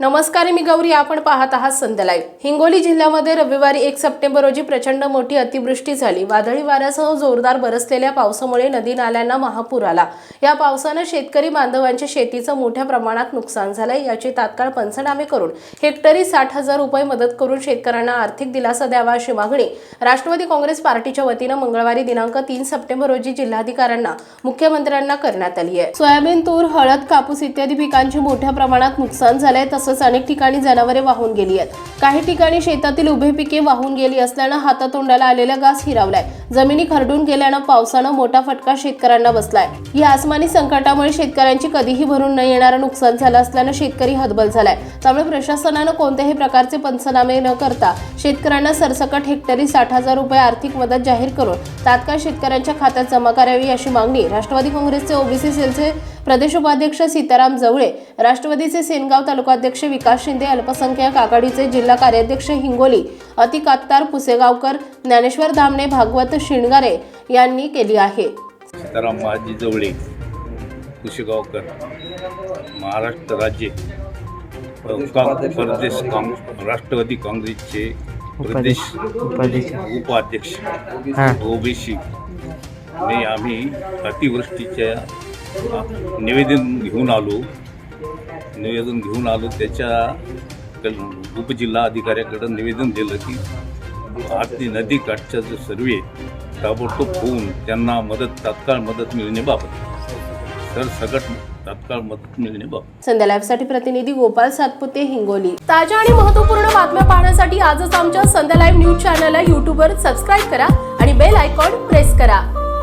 नमस्कार मी गौरी आपण पाहत आहात संध्या लाईव्ह. हिंगोली जिल्ह्यामध्ये रविवारी एक सप्टेंबर रोजी प्रचंड मोठी अतिवृष्टी झाली. वादळी वाऱ्यासह जोरदार बरसलेल्या पावसामुळे नदी नाल्यांना महापूर आला. या पावसानं शेतकरी बांधवांच्या शेतीचं मोठ्या प्रमाणात नुकसान झालंय याचे तात्काळ पंचनामे करून हेक्टरी साठ हजार रुपये मदत करून शेतकऱ्यांना आर्थिक दिलासा द्यावा अशी मागणी राष्ट्रवादी काँग्रेस पार्टीच्या वतीनं मंगळवारी दिनांक तीन सप्टेंबर रोजी जिल्हाधिकाऱ्यांना मुख्यमंत्र्यांना करण्यात आली आहे. सोयाबीन तूर हळद कापूस इत्यादी पिकांचे मोठ्या प्रमाणात नुकसान झालंय तसंच अनेक ठिकाणी जनावरे वाहून गेली आहेत. काही ठिकाणी शेतातील उभे पिके वाहून गेली असल्यानं हातातोंडाला आलेला घास हिरावलाय. जमिनी खरडून गेल्यानं पावसानं मोठा फटका शेतकऱ्यांना बसलाय. या आसमानी संकटामुळे शेतकऱ्यांची कधीही भरून न येणारं नुकसान झालं असल्यानं शेतकरी हतबल झालाय. त्यामुळे प्रशासनानं कोणत्याही प्रकारचे पंचनामे न करता शेतकऱ्यांना सरसकट हेक्टरी साठ हजार रुपये आर्थिक मदत जाहीर करून तात्काळ शेतकऱ्यांच्या खात्यात जमा करावी अशी मागणी राष्ट्रवादी काँग्रेसचे ओबीसी सेलचे प्रदेश उपाध्यक्ष सीताराम जवळे राष्ट्रवादीचे सेनगाव तालुकाध्यक्ष विकास शिंदे अल्पसंख्याक आघाडीचे जिल्हा कार्याध्यक्ष हिंगोली अतिकात्तार पुसेगावकर ज्ञानेश्वर धामणे भागवत शिणगारे यांनी केली आहे. सीताराम महाजी जवळे कुशेगावकर महाराष्ट्र राज्य प्रदेश राष्ट्रवादी काँग्रेसचे प्रदेश उपाध्यक्ष. ओबीसी. ने आम्ही अतिवृष्टीच्या निवेदन घेऊन आलो. निवेदन घेऊन आलो. त्याच्या कल- उपजिल्हा अधिकाऱ्याकडं निवेदन दिलं की आरती नदी काठच्या जो सर्वे ताबडतोब होऊन त्यांना मदत तात्काळ मदत मिळण्याबाबत तर सगळं तात्काळ मदत मिळण्याबाबत संध्या लाईव्हसाठी प्रतिनिधी गोपाल सातपुते हिंगोली. ताज्या आणि महत्त्वपूर्ण बातम्या पाहण्यासाठी आजच आमच्या संध्या लाईव्ह न्यूज चॅनलला यूट्यूबवर सबस्क्राईब करा आणि बेल आयकॉन प्रेस करा.